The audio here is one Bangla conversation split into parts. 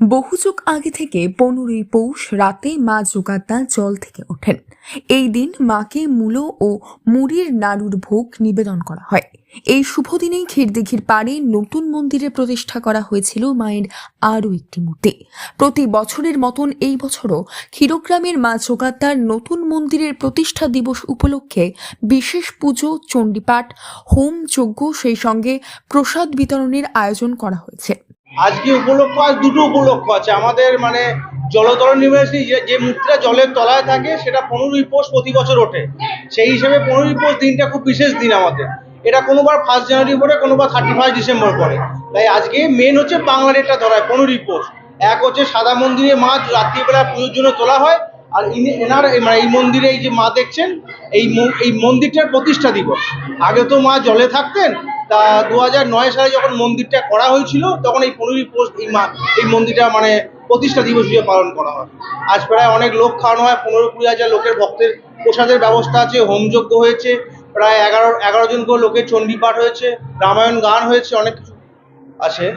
বহু যুগ আগে থেকে পনেরোই পৌষ রাতে মা যোগাদ্দা জল থেকে ওঠেন। এই দিন মাকে মূলো ও মুড়ির নাড়ুর ভোগ নিবেদন করা হয়। এই শুভ দিনেই ক্ষীরদিঘির পাড়ে নতুন মন্দিরে প্রতিষ্ঠা করা হয়েছিল মায়ের আরও একটি মূর্তি। প্রতি বছরের মতন এই বছরও ক্ষীরগ্রামের মা যোগাদ্দার নতুন মন্দিরের প্রতিষ্ঠা দিবস উপলক্ষে বিশেষ পুজো, চণ্ডীপাঠ, হোম যজ্ঞ, সেই সঙ্গে প্রসাদ বিতরণের আয়োজন করা হয়েছে। আজকে উপলক্ষ, আজ দুটো উপলক্ষ আছে। আমাদের মানে জলতরণ ইউনিভার্সিটি যে মূর্তিটা জলের তলায় থাকে, সেটা পনেরোই পৌষ প্রতি বছর ওঠে। সেই হিসেবে পনেরোই পৌষ দিনটা খুব বিশেষ দিন আমাদের। এটা কোনোবার ফার্স্ট জানুয়ারি পরে, কোনোবার থার্টি ফার্স্ট ডিসেম্বর পরে। তাই আজকে মেন হচ্ছে বাংলা ডেটটা ধরায় পনেরোই পৌষ এক হচ্ছে সাদা মন্দিরে মা রাত্রিবেলা পুজোর জন্য তোলা হয়, আর ইনি, এনার মানে এই মন্দিরে এই যে মা দেখছেন, এই এই মন্দিরটার প্রতিষ্ঠা দিবস। আগে তো মা জলে থাকতেন তা দু সালে যখন মন্দিরটা করা হয়েছিল, তখন এই পনেরোই পোস্ট, এই মা, এই মন্দিরটা মানে প্রতিষ্ঠা দিবস হিসেবে পালন করা হয়। আজ প্রায় অনেক লোক খাওয়ানো হয়, পনেরো কুড়ি হাজার লোকের ভক্তের প্রসাদের ব্যবস্থা আছে হোমযজ্ঞ হয়েছে, প্রায় এগারো এগারো জন করে লোকের চণ্ডী পাঠ হয়েছে, রামায়ণ গান হয়েছে, অনেক কিছু আছে।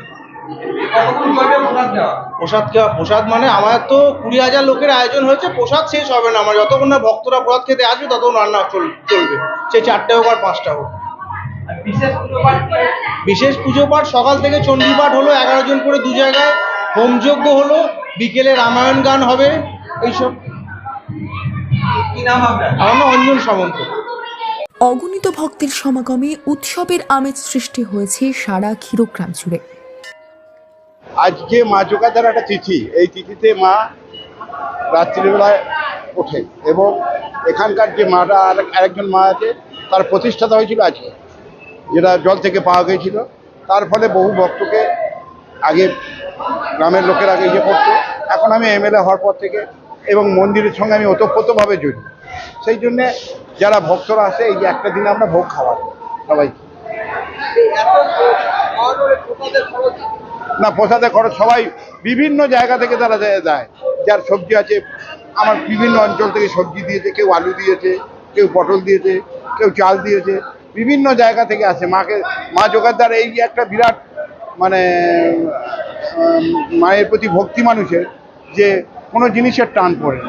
প্রসাদ প্রসাদ মানে আমার তো কুড়ি হাজার লোকের আয়োজন হয়েছে, প্রসাদ শেষ হবে না আমার, যতক্ষণ না ভক্তরা প্রসাদ খেতে আসবে, ততক্ষণ রান্না চল- চলবে। সে চারটে হোক আর পাঁচটা হোক। বিশেষ পুজো পাঠ সকাল থেকে চণ্ডী পাঠ হলো এগারো জন করে দু জায়গায়। হোমযজ্ঞ হলো বিকেলে রামায়ণ গান হবে এইসব। কি নাম আমার নাম অঞ্জন সামন্ত। অগণিত ভক্তের সমাগমে উৎসবের আমেজ সৃষ্টি হয়েছে সারা ক্ষীরগ্রাম জুড়ে। আজকে মা যোগাদার একটা তিথি এই তিথিতে মা রাত্রিবেলায় ওঠে এবং এখানকার যে মাটা আর আরেকজন মা আছে তার প্রতিষ্ঠাতা হয়েছিল আজকে। যেটা জল থেকে পাওয়া গিয়েছিল। তার ফলে বহু ভক্তকে আগে গ্রামের লোকের আগে ইয়ে করতো। এখন আমি এমএলএ হওয়ার পর থেকে এবং মন্দিরের সঙ্গে আমি ওতপ্রোতভাবে জড়িত। সেই জন্যে যারা ভক্তরা আসে, এই যে একটা দিনে আমরা ভোগ খাওয়াই সবাই। না, প্রসাদে খরচ সবাই বিভিন্ন জায়গা থেকে তারা দেয়। যার সবজি আছে, আমার বিভিন্ন অঞ্চল থেকে সবজি দিয়েছে, কেউ আলু দিয়েছে, কেউ পটল দিয়েছে, কেউ চাল দিয়েছে। বিভিন্ন জায়গা থেকে আসে। মাকে, মা জোগাড়দার এই একটা বিরাট মানে মায়ের প্রতি ভক্তি মানুষের যে কোনো জিনিসের টান পড়ে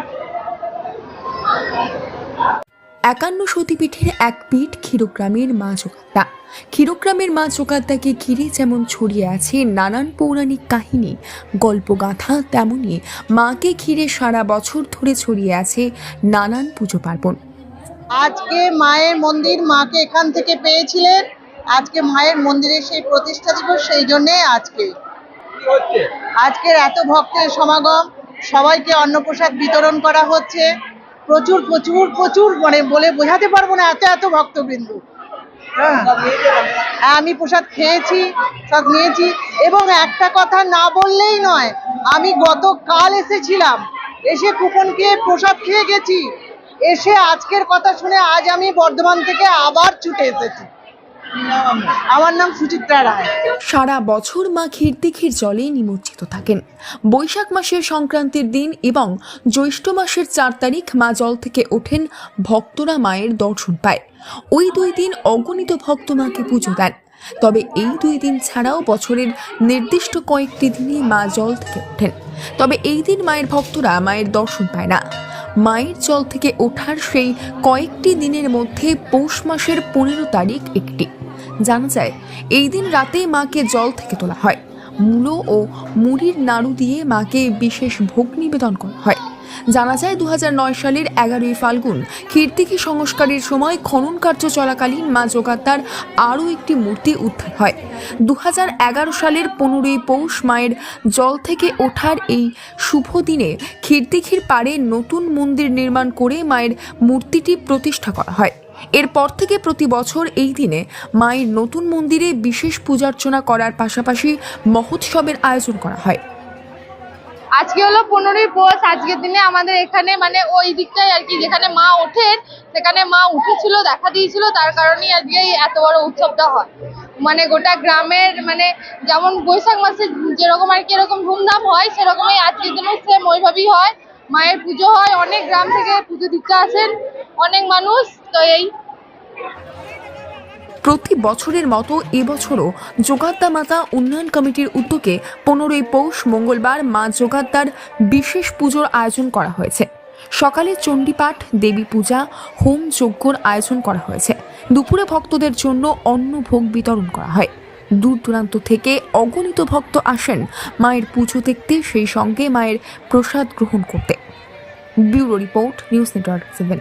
একান্ন সতীপীঠের এক পীঠ ক্ষীরগ্রামের মা চোকাদ্দা ক্ষীরগ্রামের মা চোকাদ্দাকে ঘিরে যেমন ছড়িয়ে আছে নানান পৌরাণিক কাহিনী, গল্পগাথা তেমনই মাকে ঘিরে সারা বছর ধরে ছড়িয়ে আছে নানান পুজো পার্বণ। আজকে মায়ের মন্দির মাকে এখান থেকে পেয়েছিলেন। আজকে মায়ের মন্দিরের সেই প্রতিষ্ঠা দিবস সেই জন্যে আজকে। আজকের এত ভক্তের সমাগম সবাইকে অন্নপ্রসাদ বিতরণ করা হচ্ছে। প্রচুর প্রচুর প্রচুর মানে বলে বোঝাতে পারব না এত এত ভক্তবৃন্দ। হ্যাঁ। হ্যাঁ, আমি প্রসাদ খেয়েছি সব নিয়েছি। এবং একটা কথা না বললেই নয় আমি গতকাল এসেছিলাম এসে কুপন খেয়ে প্রসাদ খেয়ে গেছি। এসে আজকের কথা শুনে আজ আমি বর্ধমান থেকে আবার ছুটে এসেছি। আমার নাম সুচিত্রা রায়। সারা বছর মা ক্ষীরদিঘির জলে নিমজ্জিত থাকেন। বৈশাখ মাসের সংক্রান্তির দিন এবং জ্যৈষ্ঠ মাসের চার তারিখ মা জল থেকে ওঠেন, ভক্তরা মায়ের দর্শন পায়। ওই দুই দিন অগণিত ভক্ত মাকে পুজো দেন। তবে এই দুই দিন ছাড়াও বছরের নির্দিষ্ট কয়েকটি দিনে মা জল থেকে ওঠেন। তবে এই দিন মায়ের ভক্তরা মায়ের দর্শন পায় না। মায়ের জল থেকে ওঠার সেই কয়েকটি দিনের মধ্যে পৌষ মাসের পনেরো তারিখ একটি। জানা যায়, এই দিন রাতেই মাকে জল থেকে তোলা হয়। মূলো ও মুড়ির নাড়ু দিয়ে মাকে বিশেষ ভোগ নিবেদন করা হয়। জানা যায় দু হাজার নয় সালের এগারোই ফাল্গুন কীর্তিকি সংস্কারের সময় খনন কার্য চলাকালীন মা জোগাতার আরও একটি মূর্তি উদ্ধার হয়। দু হাজার এগারো সালের পনেরোই পৌষ মায়ের জল থেকে ওঠার এই শুভ দিনে কীর্তিখির পাড়ে নতুন মন্দির নির্মাণ করে মায়ের মূর্তিটি প্রতিষ্ঠা করা হয়। এরপর থেকে প্রতি বছর এই দিনে মায়ের নতুন মন্দিরে বিশেষ পূজার্চনা করার পাশাপাশি মহোৎসবের আয়োজন করা হয়। আজকে হলো পনেরোই পৌষ, আজকের দিনে আমাদের এখানে মানে ওই দিকটাই আর কি, যেখানে মা ওঠেন, সেখানে মা উঠেছিল, দেখা দিয়েছিল, তার কারণেই আজকে এত বড় উৎসবটা হয়। মানে গোটা গ্রামের মানে যেমন বৈশাখ মাসে যেরকম আর কি এরকম ধুমধাম হয়, সেরকমই আজকের দিনেও সেম ওইভাবেই হয়। মায়ের পুজো হয়, অনেক গ্রাম থেকে পুজো দিতে আসেন, অনেক মানুষ, তো এই। প্রতি বছরের মতো এবছরও যোগাদ্দা মাতা উন্নয়ন কমিটির উদ্যোগে পনেরোই পৌষ মঙ্গলবার মা যোগাদ্দার বিশেষ পুজোর আয়োজন করা হয়েছে। সকালে চণ্ডীপাঠ, দেবী পূজা, হোম যজ্ঞর আয়োজন করা হয়েছে। দুপুরে ভক্তদের জন্য অন্ন ভোগ বিতরণ করা হয়। দূর দূরান্ত থেকে অগণিত ভক্ত আসেন মায়ের পুজো দেখতে, সেই সঙ্গে মায়ের প্রসাদ গ্রহণ করতে। Bureau report, news network seven.